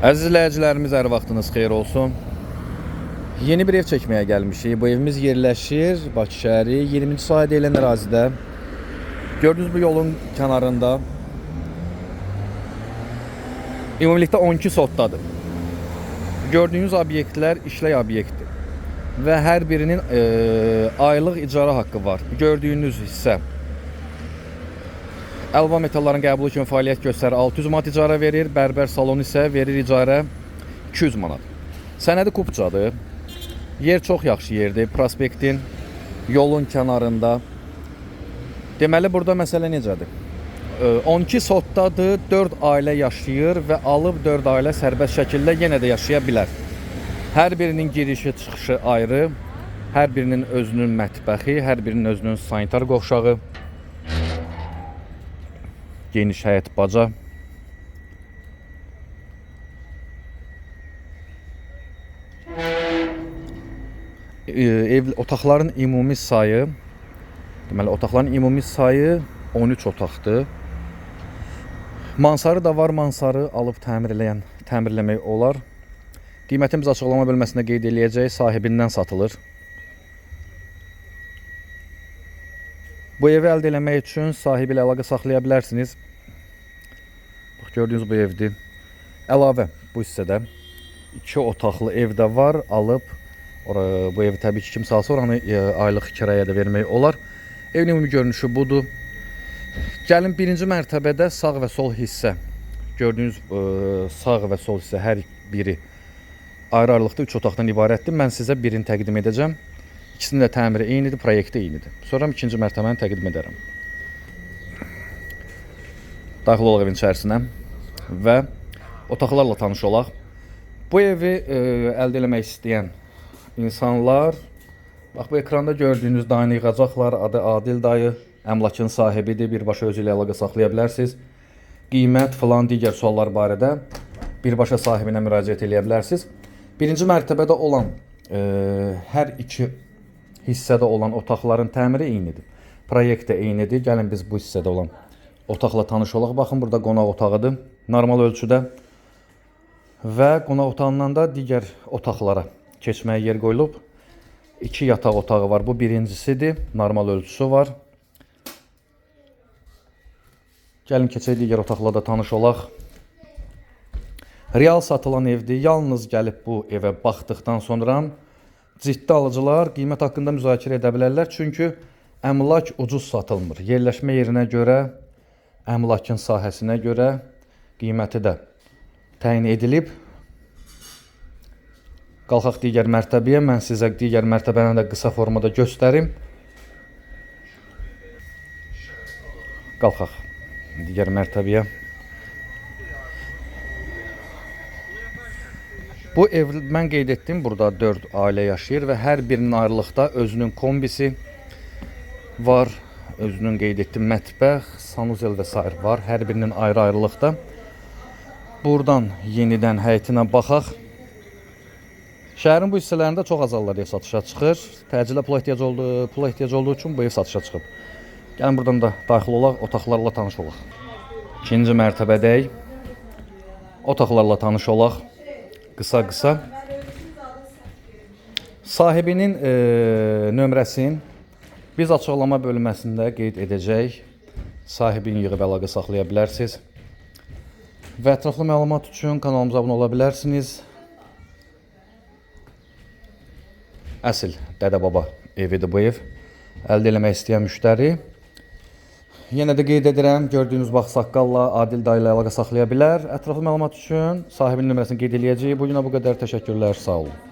Əziz izləyicilərimiz, hər vaxtınız xeyir olsun. Yeni bir ev çəkməyə gəlmişik. Bu evimiz yerləşir Bakı şəhəri 20-ci sahədə elən ərazidə. Gördüyünüz bu yolun kənarında ümumilikdə 12 sotdadır. Gördüyünüz obyektlər işlək obyektdir və hər birinin e, aylıq icara haqqı var. Gördüyünüz hissə Əlva metalların qəbulu kimi fəaliyyət göstərir. 600 manat icara verir, bərbər salonu isə verir icarə 200 manat. Sənədi kupçadır. Yer çox yaxşı yerdir. Prospektin yolun kənarında. Deməli burada məsələ necədir? Ee, 12 sotdadır, 4 ailə yaşayır və alıb 4 ailə sərbəst şəkildə yenə də yaşaya bilər. Hər birinin girişi, çıxışı ayrı. Hər birinin özünün mətbəxi, hər birinin özünün sanitar qovşağı. Geniş həyət baca. Ee, Ev otaqların ümumi sayı deməli otaqların ümumi sayı 13 otaqdır. Mansarı da var, mansarı alıb təmir eləyən, təmirləmək olar. Qiymətimiz açıqlama bölməsində qeyd eləyəcək, sahibindən satılır. Bu evi əldə eləmək üçün sahibi ilə əlaqə saxlaya bilərsiniz. Bax gördüyünüz bu evdir. Əlavə bu hissədə 2 otaqlı ev də var, alıb bu evi təbii ki kimsə alsa oranı e, aylıq kiraya da vermək olar. Evin ümumi görünüşü budur. Gəlin birinci mərtəbədə sağ və sol hissə. Gördüyünüz e, sağ və sol hissə hər biri ayrı-ayrılıqda 3 otaqdan ibarətdir. Mən sizə birini təqdim edəcəm. İkisinin də təmiri eynidir, proyekti eynidir. Sonra ikinci mərtəbəni təqdim edərəm. Daxil olaq evin içərisinə və otaqlarla tanış olaq. Bu evi e, əldə eləmək istəyən insanlar bax bu ekranda gördüyünüz dayını yığacaqlar. Adı Adil dayı, əmlakın sahibidir. Birbaşa özü ilə əlaqə saxlaya bilərsiniz. Qiymət falan digər suallar barədə birbaşa sahibinə müraciət edə bilərsiniz. Birinci mərtəbədə olan e, hər iki hissədə olan otaqların təmiri eynidir. Proyekt də eynidir. Gəlin biz bu hissədə olan otaqla tanış olaq. Baxın burada qonaq otağıdır. Normal ölçüdə. Və qonaq otağından da digər otaqlara keçməyə yer qoyulub. İki yataq otağı var. Bu birincisidir. Normal ölçüsü var. Gəlin keçək digər otaqla da tanış olaq. Real satılan evdir. Yalnız gəlib bu evə baxdıqdan sonra ciddi alıcılar qiymət haqqında müzakirə edə bilərlər. Çünki əmlak ucuz satılmır. Yerləşmə yerinə görə, əmlakın sahəsinə görə qiyməti də təyin edilib. Qalxaq digər mərtəbəyə. Mən sizə digər mərtəbəni də qısa formada göstərim. Qalxaq digər mərtəbəyə. Bu ev mən qeyd etdim, burada 4 ailə yaşayır və hər birinin ayrılıqda özünün kombisi var, özünün qeyd etdim mətbəx, sanuzel və sair var, hər birinin ayrı-ayrılıqda. Buradan yenidən həyətinə baxaq. Şəhərin bu hissələrində çox az hallarda ev satışa çıxır. Təcillə pula ehtiyac olduğu, pula ehtiyac olduğu üçün bu ev satışa çıxıb. Gəlin buradan da daxil olaq, otaqlarla tanış olaq. İkinci mərtəbədəyik. Otaqlarla tanış olaq. Qısa-qısa. Sahibinin e, nömrəsini biz açıqlama bölməsində qeyd edəcək. Sahibini yığıb əlaqə saxlaya bilərsiniz. Və ətraflı məlumat üçün kanalımıza abunə ola bilərsiniz. Əsl Dədə Baba evidir bu ev. Əldə eləmək istəyən müştəri Yenə də qeyd edirəm, gördüyünüz bax saqqalla Adil dayı ilə əlaqə saxlaya bilər. Ətraflı məlumat üçün sahibinin nömrəsini qeyd eləyəcəyik. Bu günə bu qədər təşəkkürlər, sağ olun.